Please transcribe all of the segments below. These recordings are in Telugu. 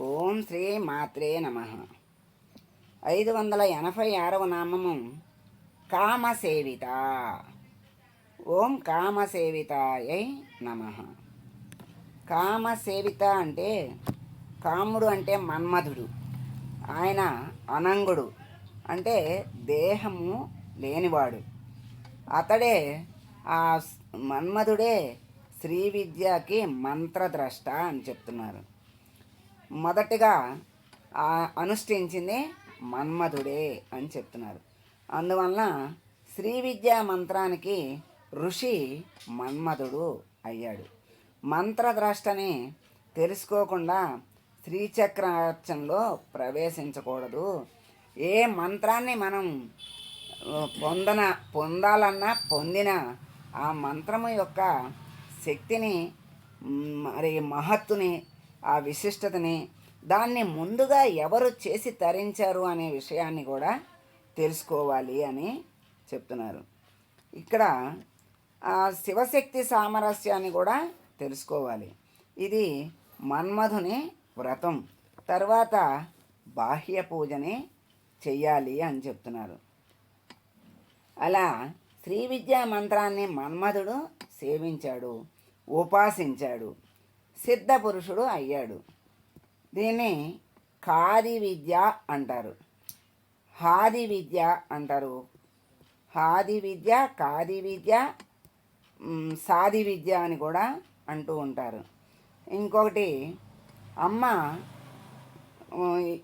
ఓం శ్రీ మాత్రే నమ. ఐదు వందల ఎనభై ఆరవ నామము కామసేవిత ఓం కామసేవితాయై నమ. కామసేవిత అంటే కాముడు అంటే మన్మధుడు. ఆయన అనంగుడు అంటే దేహము లేనివాడు. అతడే ఆ స్- మన్మధుడే శ్రీ విద్యకి మంత్రద్రష్ట అని చెప్తున్నారు. మొదటిగా అనుష్ఠించింది మన్మధుడే అని చెప్తున్నారు. అందువలన శ్రీ విద్యా మంత్రానికి ఋషి మన్మధుడు అయ్యాడు. మంత్రద్రష్టని తెలుసుకోకుండా శ్రీచక్రార్చనలో ప్రవేశించకూడదు. ఏ మంత్రాన్ని మనం పొందన పొందాలన్నా పొందిన ఆ మంత్రము యొక్క శక్తిని మరి మహత్తుని ఆ విశిష్టతని దాన్ని ముందుగా ఎవరు చేసి తరించారు అనే విషయాన్ని కూడా తెలుసుకోవాలి అని చెప్తున్నారు. ఇక్కడ ఆ శివశక్తి సామరస్యాన్ని కూడా తెలుసుకోవాలి. ఇది మన్మధుని వ్రతం తర్వాత బాహ్య పూజని చెయ్యాలి అని చెప్తున్నారు. అలా శ్రీ విద్యా మంత్రాన్ని మన్మధుడు సేవించాడు ఉపాసించాడు. సిద్ధ పురుషుడు అయ్యాడు. దీన్ని ఖాది విద్య అంటారు. హాది విద్య అంటారు. హాది విద్య కాది విద్య సాది విద్య అని కూడా అంటూ ఉంటారు. ఇంకొకటి అమ్మ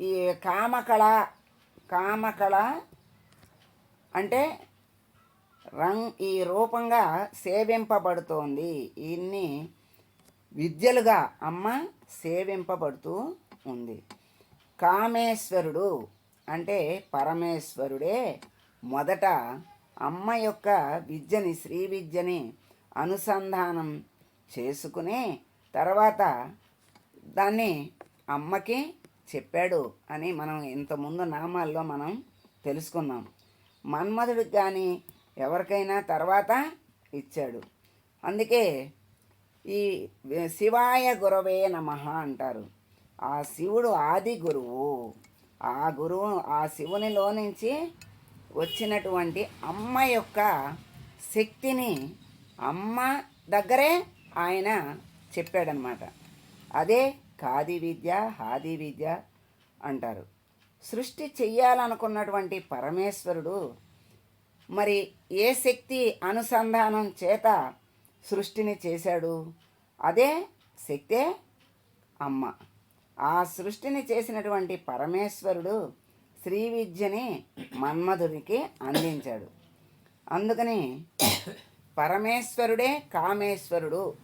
ఈ కామకళ కామకళ అంటే రంగ్ ఈ రూపంగా సేవింపబడుతోంది. ఇన్ని విద్యలుగా అమ్మ సేవింపబడుతూ ఉంది. కామేశ్వరుడు అంటే పరమేశ్వరుడే. మొదట అమ్మ యొక్క విద్యని శ్రీ విద్యని అనుసంధానం చేసుకుని తర్వాత దాన్ని అమ్మకి చెప్పాడు అని మనం ఇంతకుముందు నామాల్లో మనం తెలుసుకున్నాం. మన్మధుడికి కానీ ఎవరికైనా తర్వాత ఇచ్చాడు. అందుకే ఈ శివాయ గురవే నమ అంటారు. ఆ శివుడు ఆది గురువు. ఆ గురువు ఆ శివునిలో నుంచి వచ్చినటువంటి అమ్మ యొక్క శక్తిని అమ్మ దగ్గరే ఆయన చెప్పాడనమాట అదే కాది విద్య హాది విద్య అంటారు. సృష్టి చెయ్యాలనుకున్నటువంటి పరమేశ్వరుడు మరి ఏ శక్తి అనుసంధానం చేత సృష్టిని చేశాడు. అదే శక్తే అమ్మ. ఆ సృష్టిని చేసినటువంటి పరమేశ్వరుడు శ్రీ విద్యని మన్మధుడికి అందించాడు. అందుకని పరమేశ్వరుడే కామేశ్వరుడు.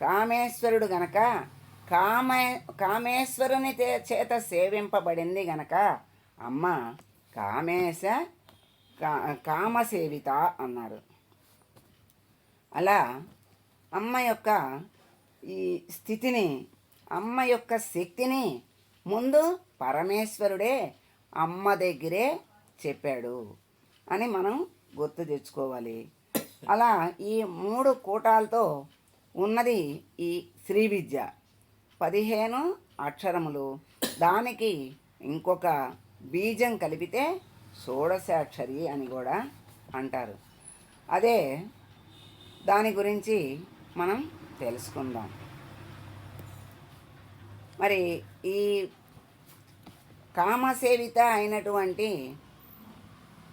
కామేశ్వరుడు గనక కామే కామేశ్వరుని చేత సేవింపబడింది గనక అమ్మ కామేశ కా కామసేవిత అన్నారు. అలా అమ్మ యొక్క ఈ స్థితిని అమ్మ యొక్క శక్తిని ముందు పరమేశ్వరుడే అమ్మ దగ్గరే చెప్పాడు అని మనం గుర్తు తెచ్చుకోవాలి. అలా ఈ మూడు కూటాలతో ఉన్నది ఈ శ్రీ విద్య. పదిహేను అక్షరములు. దానికి ఇంకొక బీజం కలిపితే షోడశాక్షరి అని కూడా అంటారు. అదే దాని గురించి మనం తెలుసుకుందాం. మరి ఈ కామసేవిత అయినటువంటి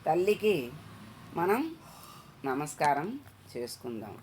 తల్లికి మనం నమస్కారం చేసుకుందాం.